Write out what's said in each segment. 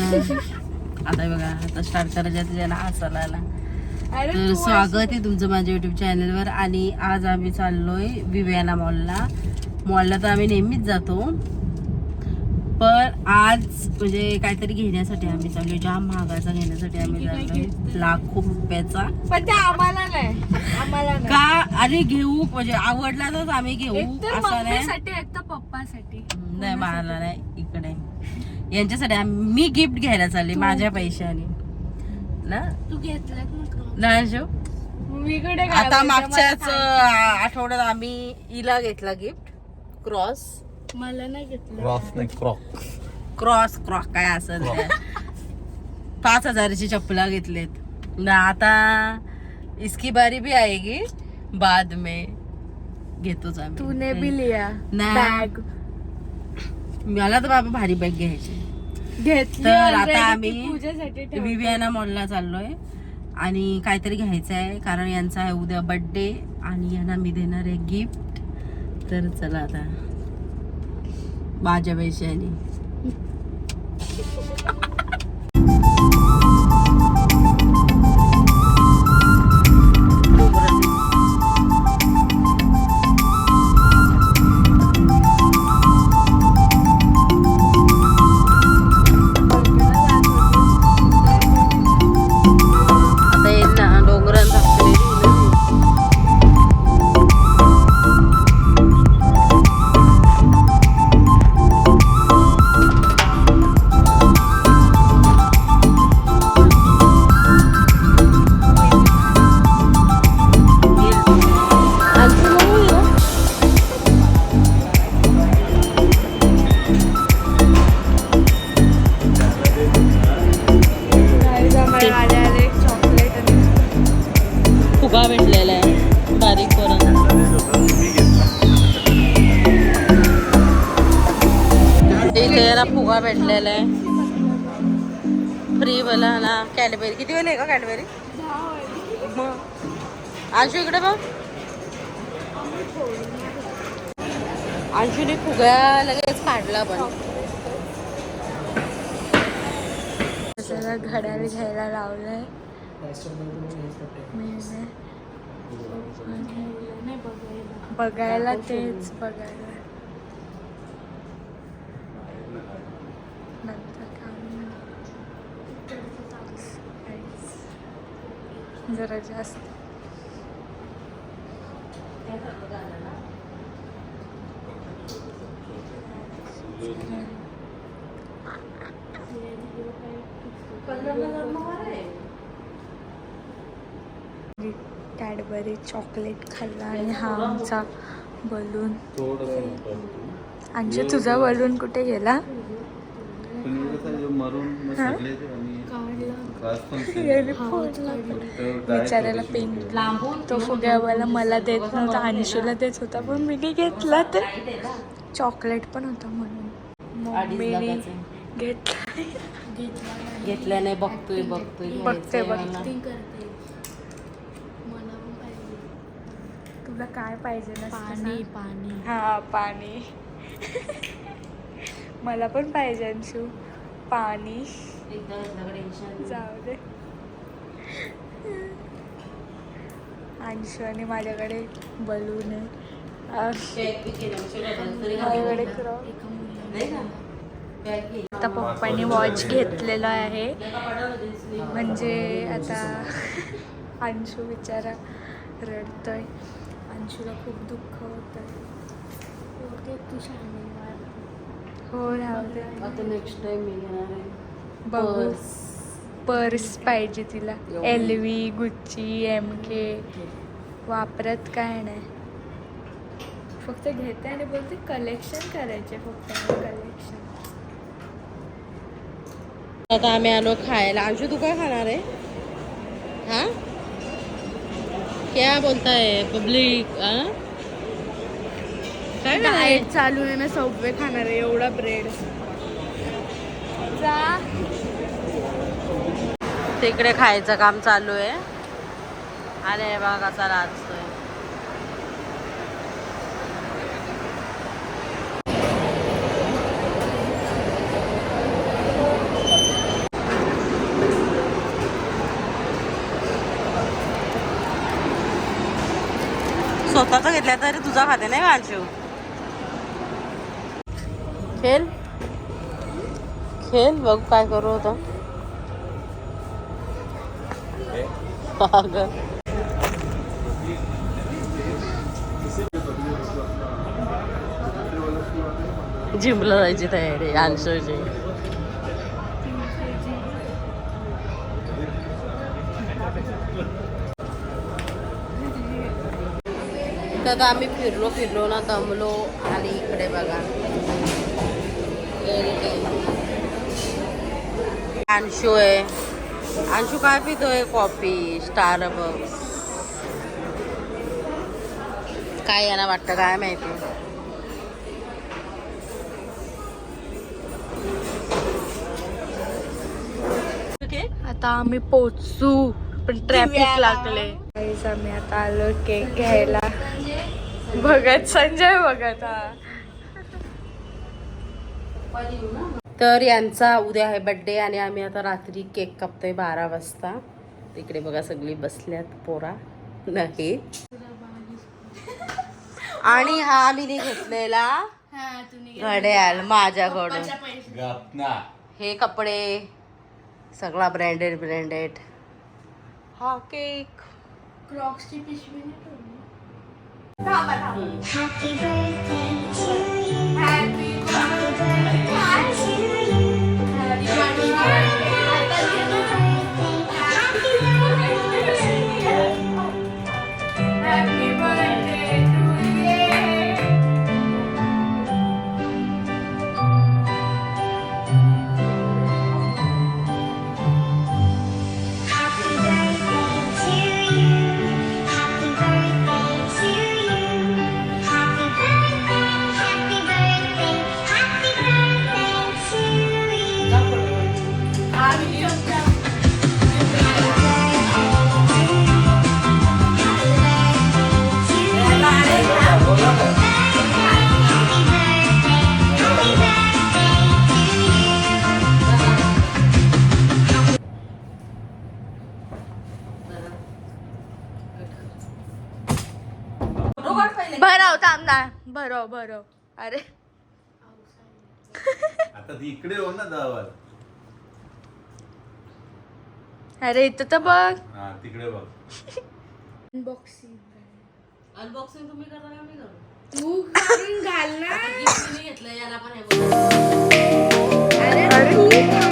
आता बघा आता स्टार्ट करायच्या त्याच्याला हसायला आला. तर स्वागत आहे तुमचं माझ्या युट्यूब चॅनलवर आणि आज आम्ही चाललोय विवियाना मॉलला मॉलला तर आम्ही नेहमीच जातो. पण आज म्हणजे काहीतरी घेण्यासाठी आम्ही चाललोय. जाम महागाचा घेण्यासाठी आम्ही लाखो रुपयाचा. पण ते आम्हाला नाही. आम्हाला नाही. का? अरे घेऊ म्हणजे आवडला तर आम्ही घेऊ. असं नाही. मम्मीसाठी एक तर पप्पासाठी. नाही मला नाही. इकडे. यांच्यासाठी आम्ही- मी गिफ्ट घ्यायला चालले माझ्या पैशाने. ना? तू घेतलं नाही शो मी आता मागच्याच अं, आठवड्यात आम्ही इला घेतला गिफ्ट क्रॉस मला नाही घेतलं. क्रॉस नाही क्रॉक क्रॉस क्रॉस काय असं पाच हजाराची चप्पला घेतलेत. ना आता इसकी बारी भी आएगी बाद में घेतोच आम्ही. तूने भी लिया. नाही. बॅग मला तर बाबा भारी बॅग घ्यायची. घेतली तर आता already ती आम्ही पूजेसाठी ठेवली. विवियाना मॉलला चाललोय. आणि काहीतरी घ्यायचं आहे कारण यांचा आहे उद्या बर्थडे आणि यांना मी देणार आहे गिफ्ट तर चला आता. माझ्या पैशाने इथे भेटलेला आहे. फ्री वाला ना कॅडबेरी. किती वेळ आहे का कॅडबेरी? अंशू इकडे बघ. अंशूने फुग्या लगेच काढला पण. त्याला घड्याळ घ्यायला लावलंय? बघायला तेच बघायला नंतर काय नाही. जरा जास्त. कॅडबरी चॉकलेट खाल्ला आणि हा आमचा बलून अंशू तुझा बलून कुठे गेला? बिचाऱ्याला पेन. लांबून तो फुग्यावाला मला देत नव्हता अंशूला देत होता पण मी नाही घेतला ते चॉकलेट पण होता म्हणून. लाखाचं. घेतला घेतल्या नाही बघतोय बघतोय बघते, घ्यायचंय बघते. मला. तुला काय पाहिजे पाणी पाणी. हा पाणी. मला पण पाहिजे अंशू. पाणी. जाऊ दे अंशू आणि माझ्याकडे बलून आहे. माझ्याकडे. आता पप्पानी वॉच घेतलेला आहे. म्हणजे आता अंशू बिचारा रडतोय. अंशूला खूप दुःख होतं तू शाने हो राहू दे आता नेक्स्ट टाइम मी घेणार आहे. Purse. पर्स. पाहिजे तिला? L V Gucci M K. वापरत काय नाही. फक्त घेते आणि बोलते कलेक्शन करायचे फक्त कलेक्शन आता आम्ही आलो खायला. अंशू तू काय खाणार आहे? हा? क्या बोलता है पब्लिक काय? डाएट चालू आहे ना सबवे खाणार आहे एवढा ब्रेड जा. तिकडे खायचं काम चालू आहे. अरे बघा कसा राहतोय स्वतःच घेतल्या तरी तुझा खाते नाही माझू खेळ? खेल बघू काय करू होतं जिमला जायची तयारी अंशूची. तर आम्ही फिरलो फिरलो ना दमलो आणि इकडे बघा. अंशू आहे. अंशू काय पितोय कॉफी स्टार काय यांना वाटतं काय माहिती? आता आम्ही पोचू पण ट्रॅफिक लागले. आम्ही आता आलो केक घ्यायला. बघत संजय बघत हा. तर यांचा उद्या आहे बड्डे आणि आम्ही आता रात्री केक कापतोय बारा वाजता. तिकडे बघा सगळी बसल्यात पोरा. नाही. आणि हा मी घेतलेला घड्याल माझ्याकडून. गापना हे कपडे. सगळा ब्रँडेड ब्रँडेड हा केक. क्रॉक्सची पिशवी. भरव भरव अरे. आता ती इकडे हो ना दावाल अरे इथं तर बघ. हा तिकडे बघ. अनबॉक्सिंग अनबॉक्सिंग तुम्ही करा का मी करू? तू घाल ना. गिफ्ट मी घेतलं याला पण हे. अरे तू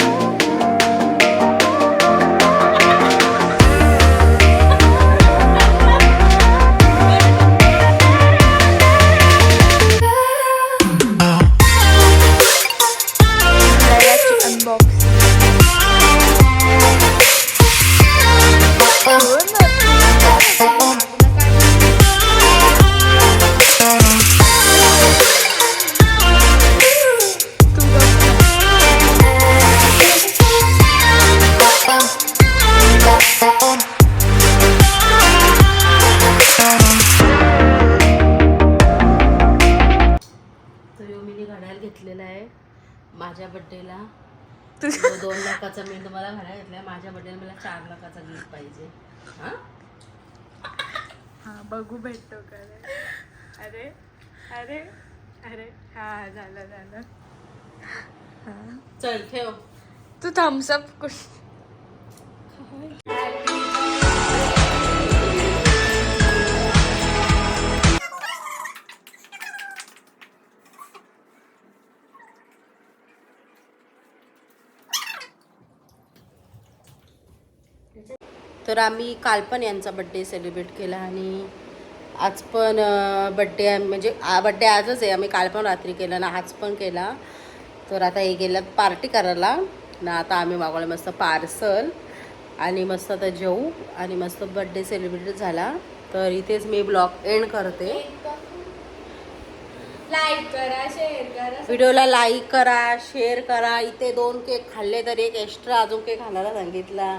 लाखाचा मी तुम्हाला घड्याळ घेतलाय माझ्या बड्डेला मला चार लाखाचा गिफ्ट पाहिजे. हा? हा बघू भेटतो का रे? अरे अरे अरे. हा झालं झालं. हा. चल ठेव. तू थम्सअप कुठ तर आम्ही काल पण यांचा बड्डे सेलिब्रेट केला आणि आज पण बड्डे म्हणजे बड्डे आजच आहे. आम्ही काल पण रात्री केला ना आज पण केला. तर आता हे गेल्यात पार्टी करायला. ना आता आम्ही मागवलं मस्त पार्सल आणि मस्त आता जेवू आणि मस्त बड्डे सेलिब्रेट झाला. तर इथेच मी ब्लॉग एंड करते. लाईक करा शेअर करा. व्हिडिओला लाईक करा शेअर करा. इथे दोन केक खाल्ले तर एक एक्स्ट्रा अजून केक खाण्याला सांगितला.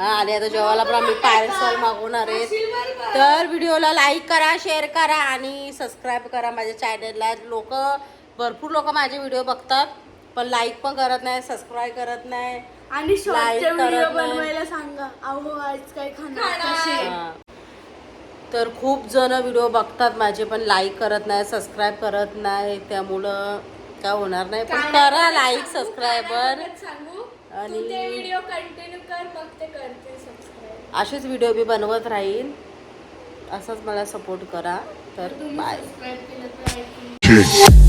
आणि आता जेवायला पण आम्ही पार्सल मागवणार आहेत. तर व्हिडिओला लाईक करा शेअर करा आणि सबस्क्राईब करा माझ्या चॅनलला लोक भरपूर लोक माझे व्हिडिओ बघतात पण लाईक पण करत नाही सबस्क्राईब करत नाही आणि. बनवायला सांगा. अहो आज काय खाणार? कशी? तर खूप जण व्हिडिओ बघतात माझे पण लाईक करत नाही सबस्क्राईब करत नाही. त्यामुळं काय होणार नाही. पण करा लाईक सबस्क्रायबर सांगू. आणि- तू ते व्हिडिओ कंटिन्यू कर मग ते करते सबस्क्राईब असेच व्हिडिओ मी बनवत राहील असंच मला सपोर्ट करा. तर तुम्ही बाय सबस्क्राईब केलं तर